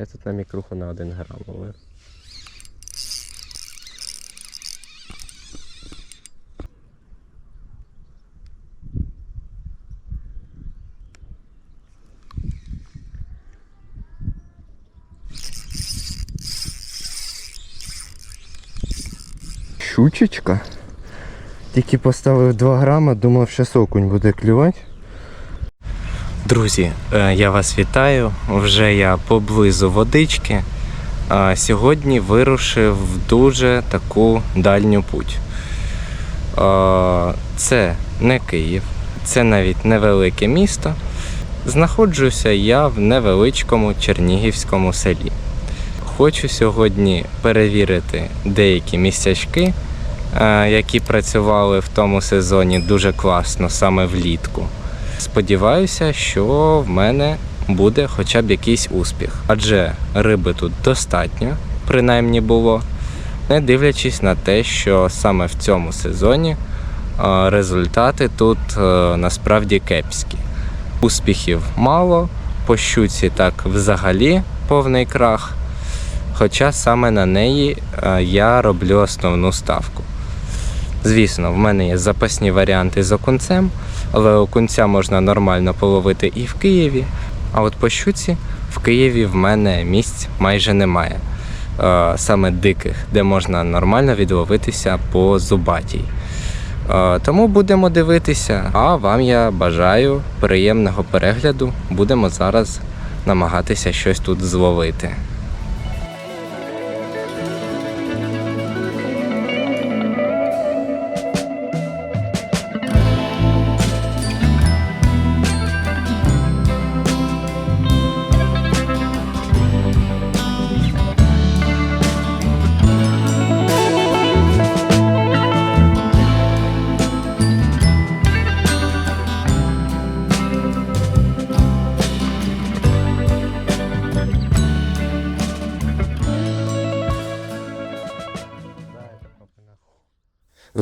Я тут на мікруху на 1 грам ловив. Щучечка. Тільки поставив 2 грама, думав, що окунь буде клювати. Друзі, е, я вас вітаю. Вже я поблизу водички. Сьогодні вирушив в дуже таку дальню путь. Це не Київ, це навіть невелике місто. Знаходжуся я в невеличкому чернігівському селі. Хочу сьогодні перевірити деякі місцячки, е, які працювали в тому сезоні дуже класно саме влітку. Сподіваюся, що в мене буде хоча б якийсь успіх, адже риби тут достатньо, принаймні було, не дивлячись на те, що саме в цьому сезоні результати тут е, насправді кепські. Успіхів мало, по щуці так взагалі повний крах. Хоча саме на неї е, я роблю основну ставку. Звісно, в мене є запасні варіанти з окунцем, але окунця можна нормально половити і в Києві. А от по щуці в Києві в мене місць майже немає. Е, Саме диких, де можна нормально відловитися по зубатій. Е, Тому будемо дивитися. А вам я бажаю приємного перегляду. Будемо зараз намагатися щось тут зловити.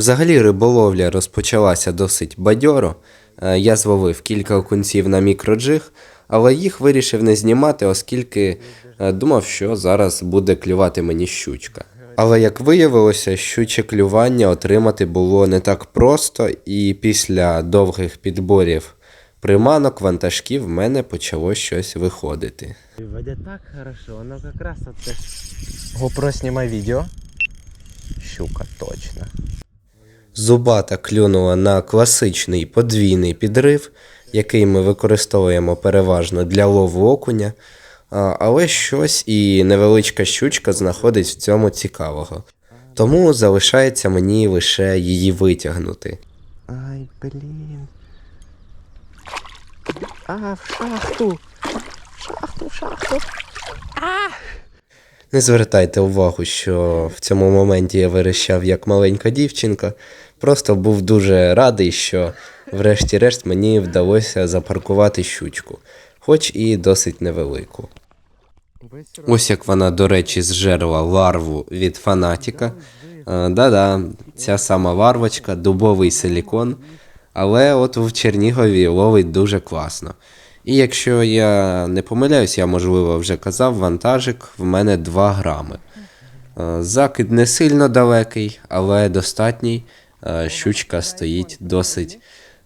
Взагалі риболовля розпочалася досить бадьоро. Е, Я зловив кілька окунців на мікроджиг, але їх вирішив не знімати, оскільки е, думав, що зараз буде клювати мені щучка. Але як виявилося, щуче клювання отримати було не так просто, і після довгих підборів приманок, вантажків в мене почало щось виходити. Веде так хорошо, воно якраз оце. GoPro знімай відео. Щука точно. Зубата клюнула на класичний подвійний підрив, який ми використовуємо переважно для лову окуня. Але щось і невеличка щучка знаходить в цьому цікавого. Тому залишається мені лише її витягнути. Ай, блін. А, в шахту. В шахту, в шахту. Не звертайте увагу, що в цьому моменті я верещав як маленька дівчинка. Просто був дуже радий, що врешті-решт мені вдалося запаркувати щучку, хоч і досить невелику. Ось як вона, до речі, зжерла ларву від фанатіка. Е, Да-да, ця сама ларвочка, дубовий силікон, але от в Чернігові ловить дуже класно. І якщо я не помиляюсь, я можливо вже казав, вантажик в мене 2 грами. Е, Закид не сильно далекий, але достатній. Е, Щучка стоїть досить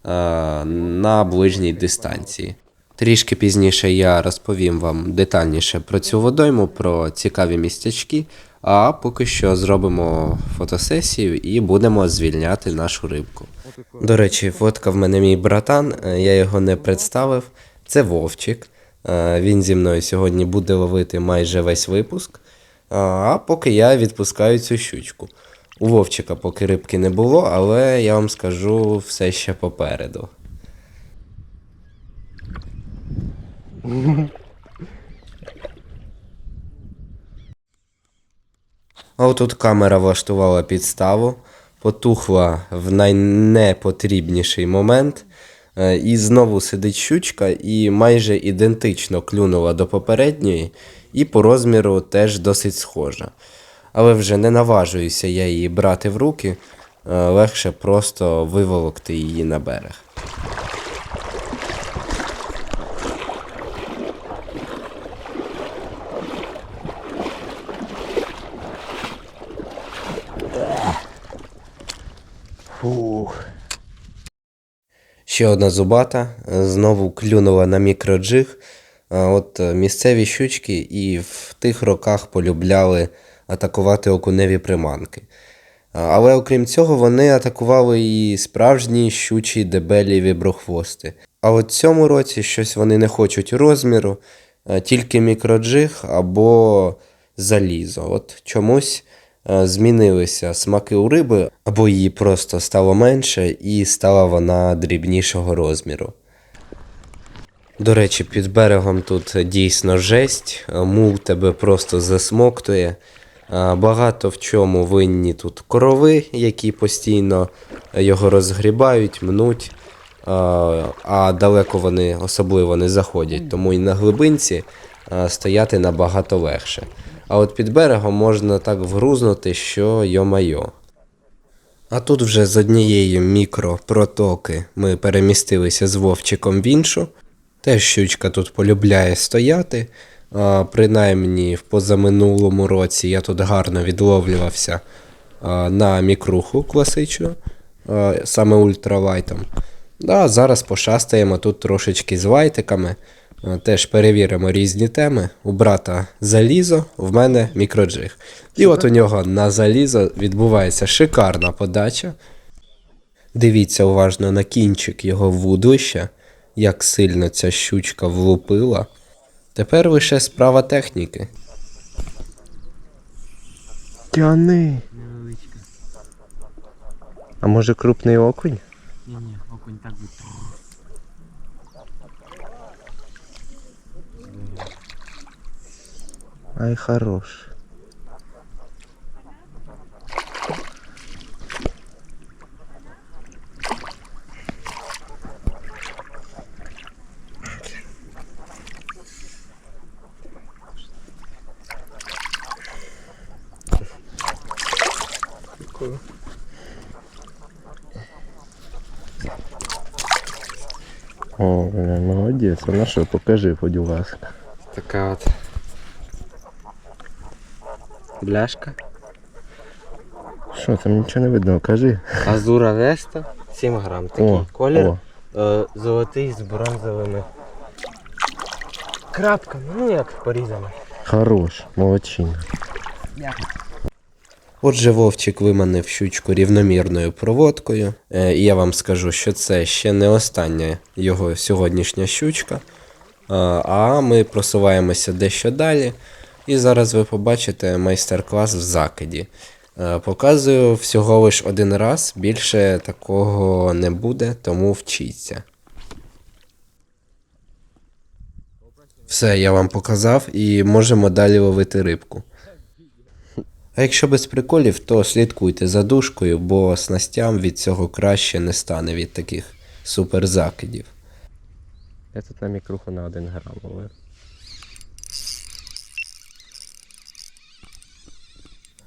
е, на ближній дистанції. Трішки пізніше я розповім вам детальніше про цю водойму, про цікаві містячки, а поки що зробимо фотосесію і будемо звільняти нашу рибку. До речі, фотка в мене мій братан, е, я його не представив. Це Вовчик. Він зі мною сьогодні буде ловити майже весь випуск. А поки я відпускаю цю щучку. У Вовчика поки рибки не було, але я вам скажу все ще попереду. А отут камера влаштувала підставу, потухла в найнепотрібніший момент. Е, І знову сидить щучка і майже ідентично клюнула до попередньої, і по розміру теж досить схожа але вже не наважуюся я її брати в руки, е, легше просто виволокти її на берег. Фух. Ще одна зубата е, знову клюнула на мікроджиг. Е, от місцеві щучки і в тих роках полюбляли атакувати окуневі приманки. Але окрім цього, вони атакували і справжні щучі дебелі віброхвости. А от цьому році щось вони не хочуть розміру, тільки мікроджиг або залізо. От чомусь змінилися смаки у риби, або її просто стало менше, і стала вона дрібнішого розміру. До речі, під берегом тут дійсно жесть, мул тебе просто засмоктує. Багато в чому винні тут корови, які постійно його розгрібають, мнуть, а далеко вони особливо не заходять, тому і на глибинці стояти набагато легше. А от під берегом можна так вгрузнути, що йо-майо. А тут вже з однієї мікропротоки ми перемістилися з Вовчиком в іншу. Теж щучка тут полюбляє стояти. Принаймні в позаминулому році я тут гарно відловлювався на мікруху класичну, саме ультралайтом. Да, зараз пошастаємо тут трошечки з вайтиками. Теж перевіримо різні теми. У брата залізо, в мене мікроджиг. І от у нього на залізо відбувається шикарна подача. Дивіться уважно на кінчик його вудлища, як сильно ця щучка влупила. Тепер лише справа техніки. Тяни. Невеличка. А може крупний окунь? Ні, ні, окунь так би. Ай, хорош. Молодець. А на що, покажи, будь ласка. Така от. Бляшка. Що, там нічого не видно, кажи. Азура Веста. 7 грам. Такий О, колір. о. Е, золотий з бронзовими. Крапками, ну як порізами. Хорош, молодчина. Отже, Вовчик виманив щучку рівномірною проводкою. Е, І я вам скажу, що це ще не остання його сьогоднішня щучка. А, А ми просуваємося дещо далі. І зараз ви побачите майстер-клас в закиді. Е, Показую всього лиш один раз, більше такого не буде, тому вчіться. Все, я вам показав і можемо далі ловити рибку. А якщо без приколів, то слідкуйте за дужкою, бо снастям від цього краще не стане від таких суперзакидів. Я тут на мікруху на 1 грам ловив.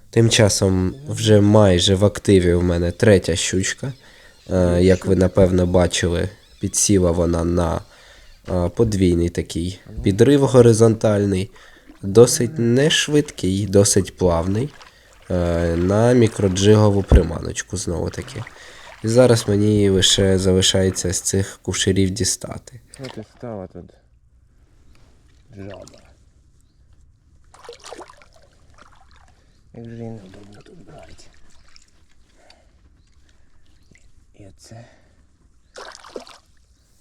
Тим часом вже майже в активі у мене третя щучка. Е, Як ви напевно бачили, підсіла вона на е, подвійний такий підрив горизонтальний, досить не швидкий, досить плавний. е, На мікроджигову приманочку знову таки. І зараз мені лише залишається з цих кушерів дістати. От і стала тут. Жаба. Як же її неудобно тут брати. І оце.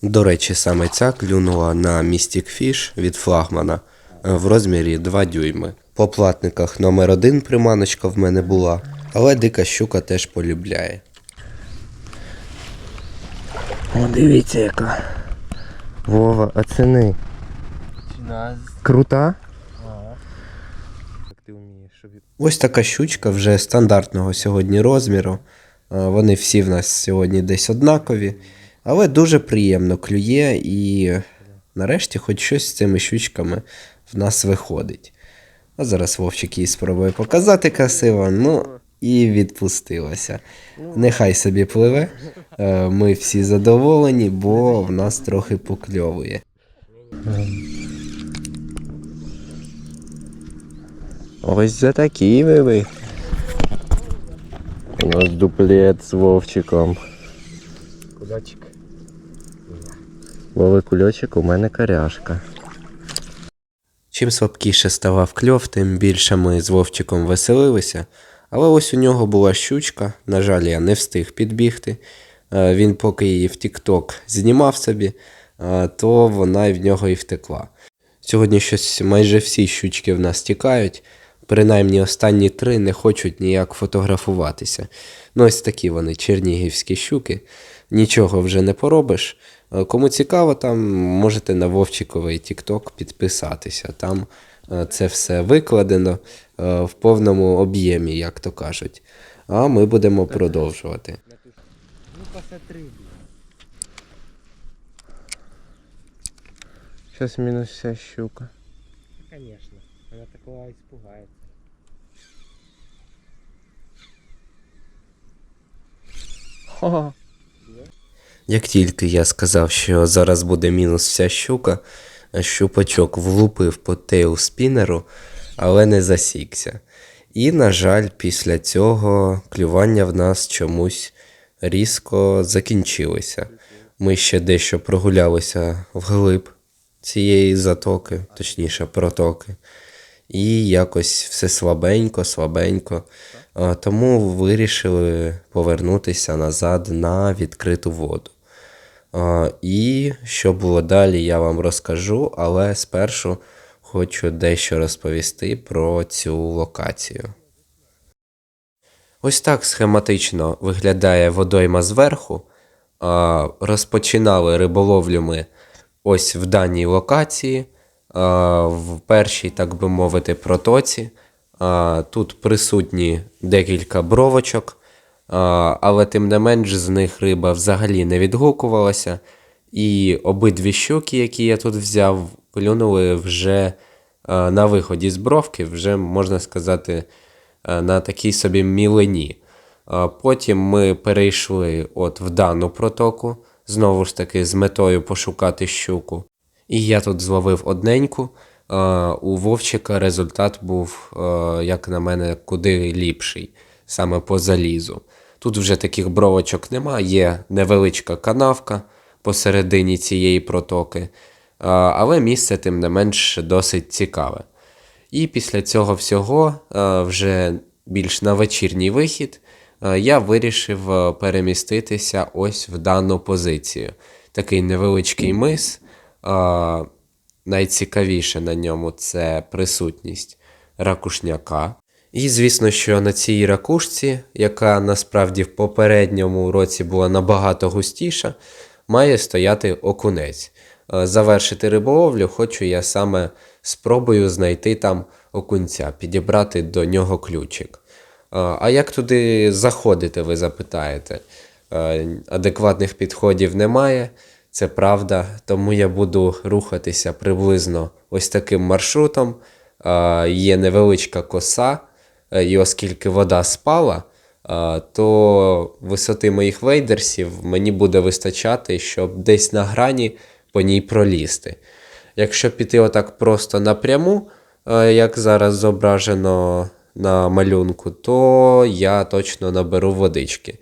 До речі, саме ця клюнула на Mystic Fish від флагмана в розмірі 2 дюйми. По платниках номер один приманочка в мене була, але дика щука теж полюбляє. О, дивіться яка. Вова, оціни. Крута? Як ти вмієш, щоб Ось така щучка вже стандартного сьогодні розміру. Е, Вони всі в нас сьогодні десь однакові, але дуже приємно клює і нарешті хоч щось з цими щучками в нас виходить. А зараз Вовчик їй спробує показати красиво, ну і відпустилося. Нехай собі пливе. Е, Ми всі задоволені, бо в нас трохи покльовує. Ось за такі ви ви. У нас дуплет з Вовчиком. Кулечик. Вовий кульочок, у мене коряшка. Чим слабкіше ставав кльов, тим більше ми з Вовчиком веселилися. Але ось у нього була щучка, на жаль, я не встиг підбігти. Е, Він поки її в TikTok знімав собі, е, то вона й в нього і втекла. Сьогодні щось майже всі щучки в нас тікають. Принаймні останні три не хочуть ніяк фотографуватися. Ну, ось такі вони чернігівські щуки. Нічого вже не поробиш. Е, Кому цікаво, там можете на Вовчиковий TikTok підписатися. Там е, це все викладено е, в повному об'ємі, як то кажуть. А ми будемо продовжувати. Ну посмотри. Зараз мінус вся щука. Ну, Конечно. Она такого испугается. Як тільки я сказав, що зараз буде мінус вся щука, щупачок влупив по тейл спінеру, але не засікся. І, на жаль, після цього клювання в нас чомусь різко закінчилося. Ми ще дещо прогулялися вглиб цієї затоки, точніше протоки. І якось все слабенько, слабенько. Тому вирішили повернутися назад на відкриту воду. І що було далі, я вам розкажу, але спершу хочу дещо розповісти про цю локацію. Ось так схематично виглядає водойма зверху. Розпочинали риболовлю ми ось в даній локації, в першій, так би мовити, протоці. Тут присутні декілька бровочок, але тим не менш з них риба взагалі не відгукувалася. І обидві щуки, які я тут взяв, клюнули вже на виході з бровки, вже можна сказати, на такій собі мілені. Потім ми перейшли от в дану протоку, знову ж таки з метою пошукати щуку. І я тут зловив одненьку. У Вовчика результат був, як на мене, куди ліпший, саме по залізу. Тут вже таких бровочок нема, є невеличка канавка посередині цієї протоки, але місце, тим не менш, досить цікаве. І після цього всього, вже більш на вечірній вихід, я вирішив переміститися ось в дану позицію. Такий невеличкий мис. Найцікавіше на ньому це присутність ракушняка. І звісно, що на цій ракушці, яка насправді в попередньому році була набагато густіша, має стояти окунець. Е, Завершити риболовлю хочу я саме спробую знайти там окунця, підібрати до нього ключик. Е, А як туди заходити, ви запитаєте? Е, Адекватних підходів немає, це правда, тому я буду рухатися приблизно ось таким маршрутом. Є невеличка коса, і оскільки вода спала, е, то висоти моїх вейдерсів мені буде вистачати, щоб десь на грані по ній пролізти. Якщо піти отак просто напряму, е, як зараз зображено на малюнку, то я точно наберу водички.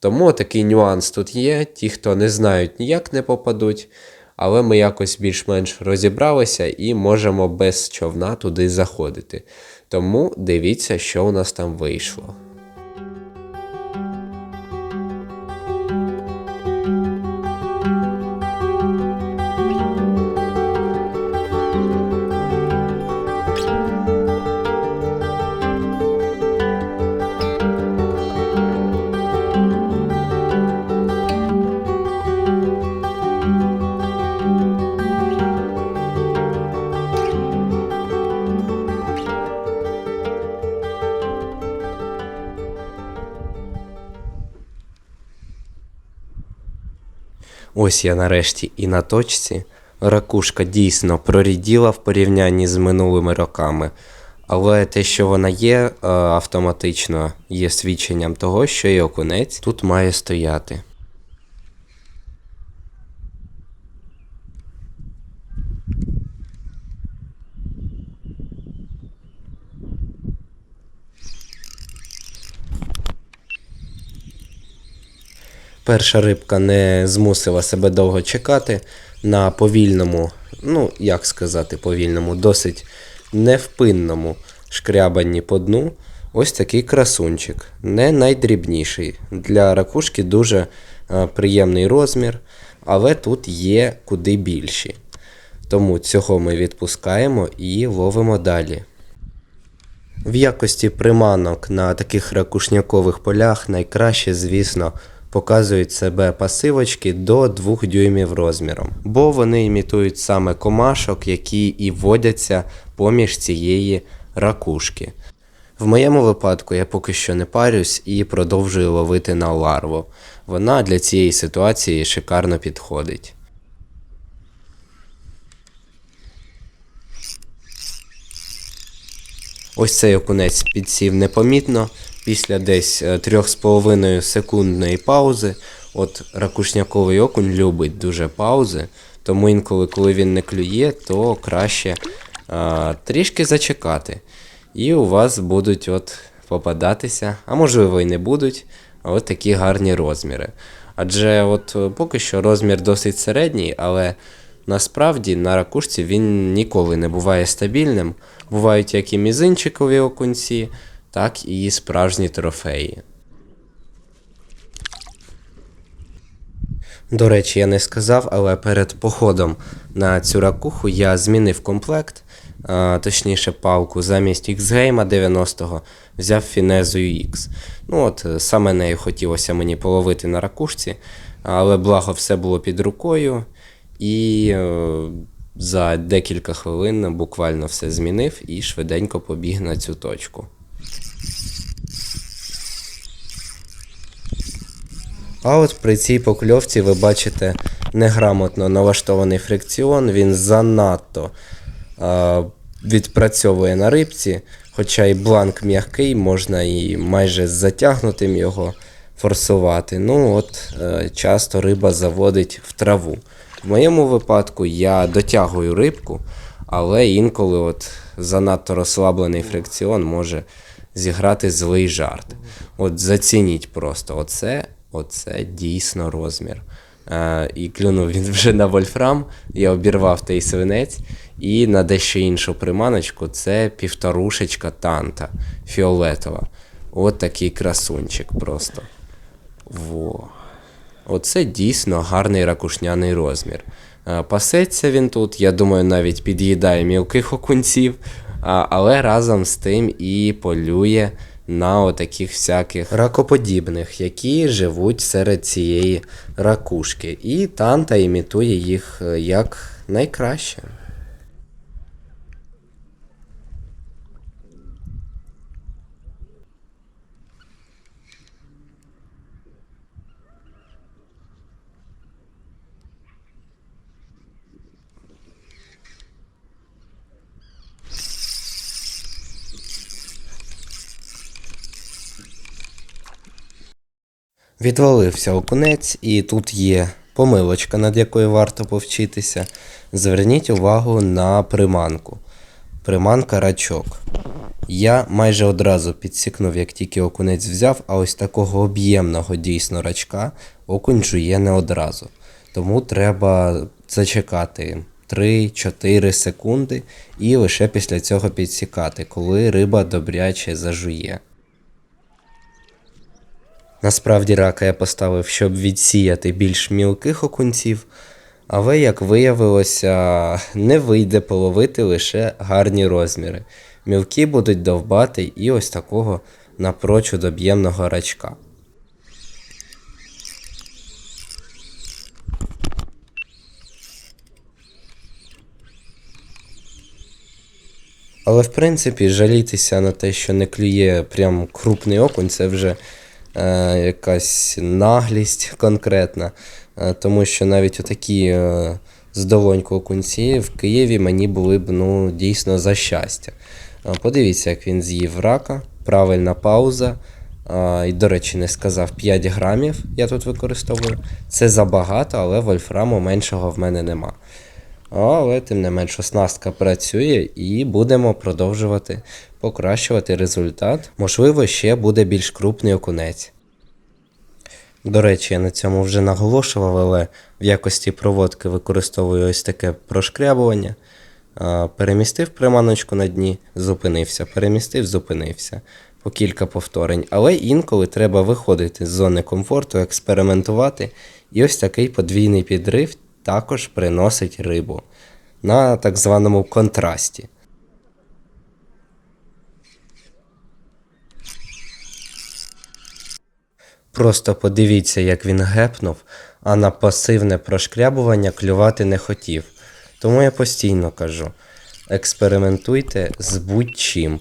Тому такий нюанс тут є. Ті, хто не знають, ніяк не попадуть. Але ми якось більш-менш розібралися і можемо без човна туди заходити. Тому дивіться, що у нас там вийшло. Ось я нарешті і на точці. Ракушка дійсно проріділа в порівнянні з минулими роками. Але те, що вона є, е, автоматично є свідченням того, що і окунець тут має стояти. Перша рибка не змусила себе довго чекати на повільному, ну як сказати, повільному, досить невпинному шкрябанні по дну. Ось такий красунчик, не найдрібніший. Для ракушки дуже е, приємний розмір, але тут є куди більші. Тому цього ми відпускаємо і ловимо далі. В якості приманок на таких ракушнякових полях найкраще, звісно, показують себе пасивочки до 2 дюймів розміром, бо вони імітують саме комашок, які і водяться поміж цієї ракушки. В моєму випадку я поки що не парюсь і продовжую ловити на ларву. Вона для цієї ситуації шикарно підходить. Ось цей окунець підсів непомітно. Після десь е, 3,5 секундної паузи. От ракушняковий окунь любить дуже паузи, тому інколи, коли він не клює, то краще а, трішки зачекати. І у вас будуть от попадатися, а можливо і не будуть, от такі гарні розміри. Адже от е, поки що розмір досить середній, але насправді на ракушці він ніколи не буває стабільним. Бувають як і мізинчикові окунці, так і справжні трофеї. До речі, я не сказав, але перед походом на цю ракуху я змінив комплект, а, точніше палку, замість X-Game 90-го взяв Фінезу X. Ну от саме нею хотілося мені половити на ракушці, але благо все було під рукою, і е, за декілька хвилин буквально все змінив і швиденько побіг на цю точку. А от при цій покльовці ви бачите неграмотно налаштований фрикціон, він занадто е, відпрацьовує на рибці, хоча і бланк м'який, можна і майже затягнутим його форсувати. Ну от е, часто риба заводить в траву. В моєму випадку я дотягую рибку, але інколи от занадто розслаблений фрикціон може зіграти злий жарт. От зацініть просто, оце, оце дійсно розмір. Е, і клюнув він вже на вольфрам, я обірвав той свинець, і на дещо іншу приманочку це півторушечка танта фіолетова. От такий красунчик просто. Во. Оце дійсно гарний ракушняний розмір. Е, Пасеться він тут, я думаю, навіть під'їдає мілких окунців, але разом з тим і полює на отаких всяких ракоподібних, які живуть серед цієї ракушки. І танта імітує їх е, як найкраще. Відвалився окунець, і тут є помилочка, над якою варто повчитися. Зверніть увагу на приманку. Приманка рачок. Я майже одразу підсікнув, як тільки окунець взяв, а ось такого об'ємного дійсно рачка окунь жує не одразу. Тому треба зачекати 3-4 секунди і лише після цього підсікати, коли риба добряче зажує. Насправді рака я поставив, щоб відсіяти більш мілких окунців, але, як виявилося, не вийде половити лише гарні розміри. Мілкі будуть довбати і ось такого напрочуд об'ємного рачка. Але в принципі жалітися на те, що не клює прям крупний окунь, це вже якась наглість конкретна. Е, тому що навіть отакі е, з долоньку в Києві мені були б ну, дійсно за щастя. Е, подивіться, як він з'їв рака, правильна пауза. Е, і, до речі, не сказав 5 грамів я тут використовую. Це забагато, але вольфраму меншого в мене нема. Але тим не менш оснастка працює і будемо продовжувати покращувати результат. Можливо, ще буде більш крупний окунець. До речі, я на цьому вже наголошував, але в якості проводки використовую ось таке прошкрябування. Перемістив приманочку на дні, зупинився, перемістив, зупинився. По кілька повторень. Але інколи треба виходити з зони комфорту, експериментувати. І ось такий подвійний підрив також приносить рибу на так званому контрасті. Просто подивіться, як він гепнув, а на пасивне прошкрябування клювати не хотів. Тому я постійно кажу: експериментуйте з будь-чим.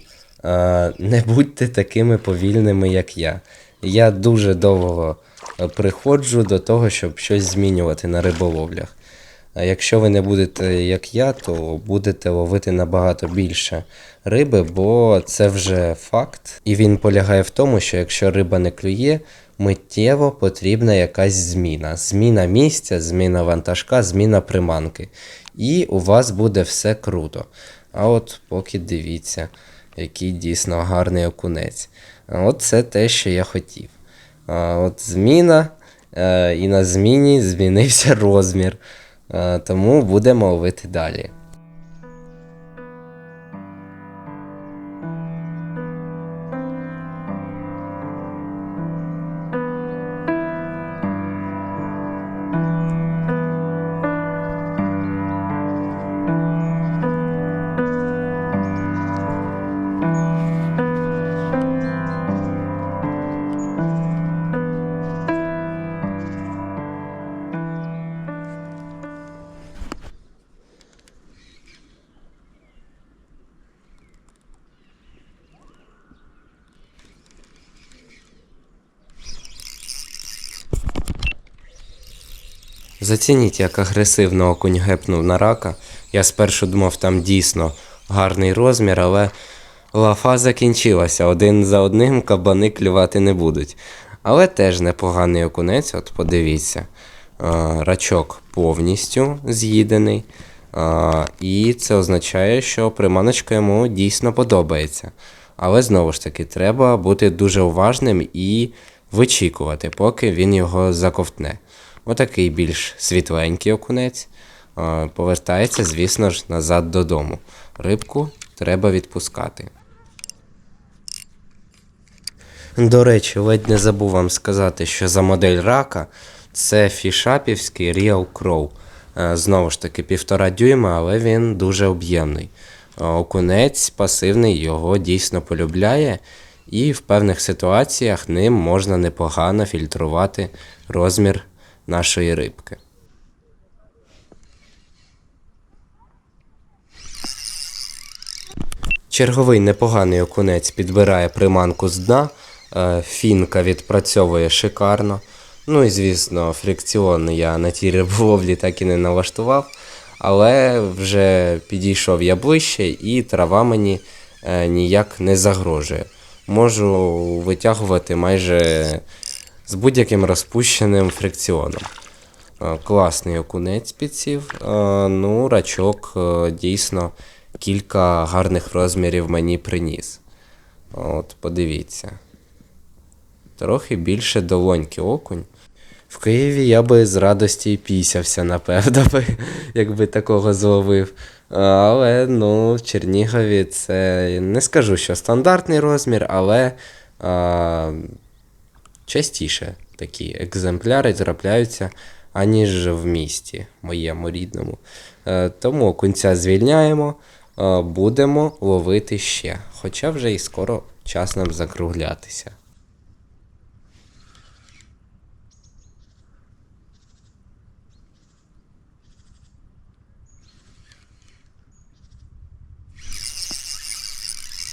Не будьте такими повільними, як я. Я дуже довго приходжу до того, щоб щось змінювати на риболовлях. Якщо ви не будете як я, то будете ловити набагато більше риби, бо це вже факт. І він полягає в тому, що якщо риба не клює, миттєво потрібна якась зміна. Зміна місця, зміна вантажка, зміна приманки. І у вас буде все круто. А от поки дивіться, який дійсно гарний окунець. От це те, що я хотів. А От зміна, е, і на зміні змінився розмір. Е, Тому будемо ловити далі. Зацініть, як агресивно окунь гепнув на рака. Я спершу думав, там дійсно гарний розмір, але лафа закінчилася. Один за одним кабани клювати не будуть. Але теж непоганий окунець, от подивіться. Рачок повністю з'їдений. І це означає, що приманочка йому дійсно подобається. Але знову ж таки, треба бути дуже уважним і вичікувати, поки він його заковтне. Отакий більш світленький окунець. Повертається, звісно ж, назад додому. Рибку треба відпускати. До речі, ледь не забув вам сказати, що за модель рака це фішапівський Real Crow. Е, Знову ж таки, півтора дюйма, але він дуже об'ємний. Е, Окунець пасивний його дійсно полюбляє, і в певних ситуаціях ним можна непогано фільтрувати розмір нашої рибки. Черговий непоганий окунець підбирає приманку з дна. е, Фінка відпрацьовує шикарно. Ну і звісно, фрикціон я на тій риболовлі так і не налаштував. Але вже підійшов я ближче і трава мені е, ніяк не загрожує. Можу витягувати майже з будь-яким розпущеним фрикціоном. Е, Класний окунець підсів. Е, Ну, рачок е, дійсно кілька гарних розмірів мені приніс. От, подивіться. Трохи більше долоньки окунь. В Києві я би з радості пісявся, напевно, би, якби такого зловив. Але ну, в Чернігові це не скажу, що стандартний розмір, але а, частіше такі екземпляри трапляються, аніж в місті моєму рідному. Е, Тому кунця звільняємо, е, будемо ловити ще. Хоча вже і скоро час нам закруглятися.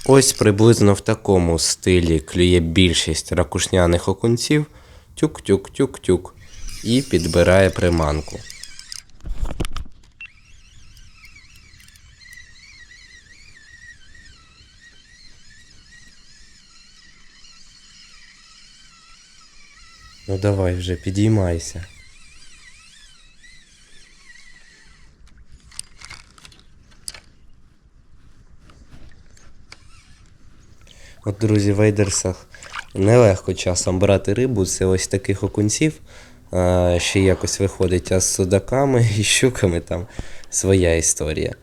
Ось приблизно в такому стилі клює більшість ракушняних окунців. Тюк-тюк-тюк-тюк. І підбирає приманку. Ну давай вже, підіймайся. От, друзі, в Ейдерсах Нелегко часом брати рибу, це ось таких окунців. А, ще якось виходить, а з судаками і щуками там своя історія.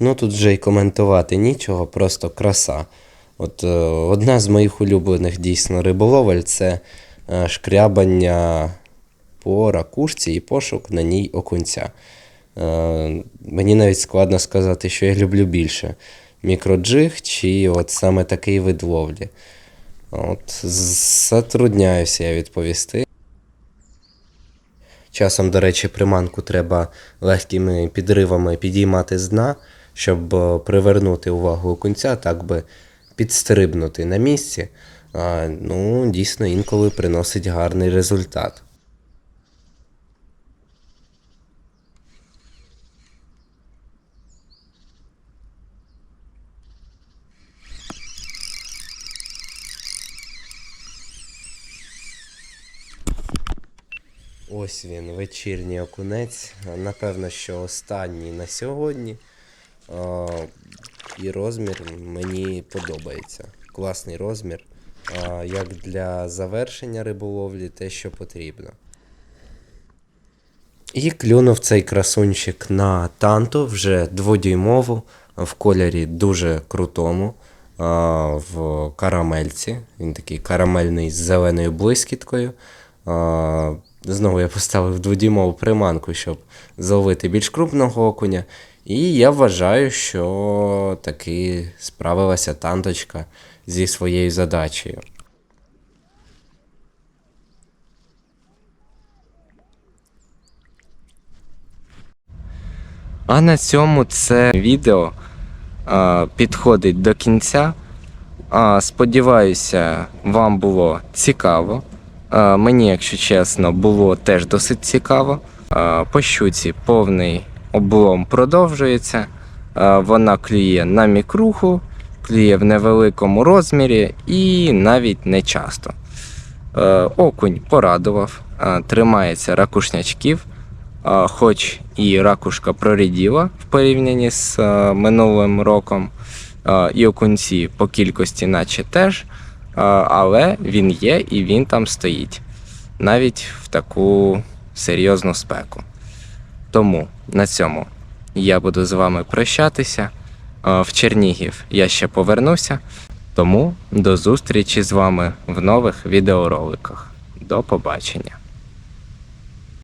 Ну тут вже й коментувати нічого, просто краса. От е, одна з моїх улюблених дійсно риболовель це е, шкрябання по ракушці і пошук на ній окунця. Е, мені навіть складно сказати, що я люблю більше: мікроджиг чи от саме такий вид ловлі. От, затрудняюся я відповісти. Часом, до речі, приманку треба легкими підривами підіймати з дна, щоб е, привернути увагу окунця, так би підстрибнути на місці. Ну, дійсно, інколи приносить гарний результат. Ось він, вечірній окунець. Напевно, що останній на сьогодні. І розмір мені подобається. Класний розмір. Як для завершення риболовлі, те, що потрібно. І клюнув цей красунчик на танту вже дводюймову в кольорі дуже крутому. В карамельці. Він такий карамельний з зеленою блискіткою. Знову я поставив дводюймову приманку, щоб зловити більш крупного окуня. І я вважаю, що таки справилася танточка зі своєю задачею. А на цьому це відео а, підходить до кінця. А, сподіваюся, вам було цікаво. А, мені, якщо чесно, було теж досить цікаво. По щуці повний облом продовжується. Вона клює на мікруху, клює в невеликому розмірі і навіть не часто. Е, Окунь порадував, е, тримається ракушнячків, е, хоч і ракушка проріділа в порівнянні з е, минулим роком, е, і окунці по кількості, наче теж, е, але він є і він там стоїть, навіть в таку серйозну спеку. Тому на цьому я буду з вами прощатися. В Чернігів я ще повернуся. Тому до зустрічі з вами в нових відеороликах. До побачення!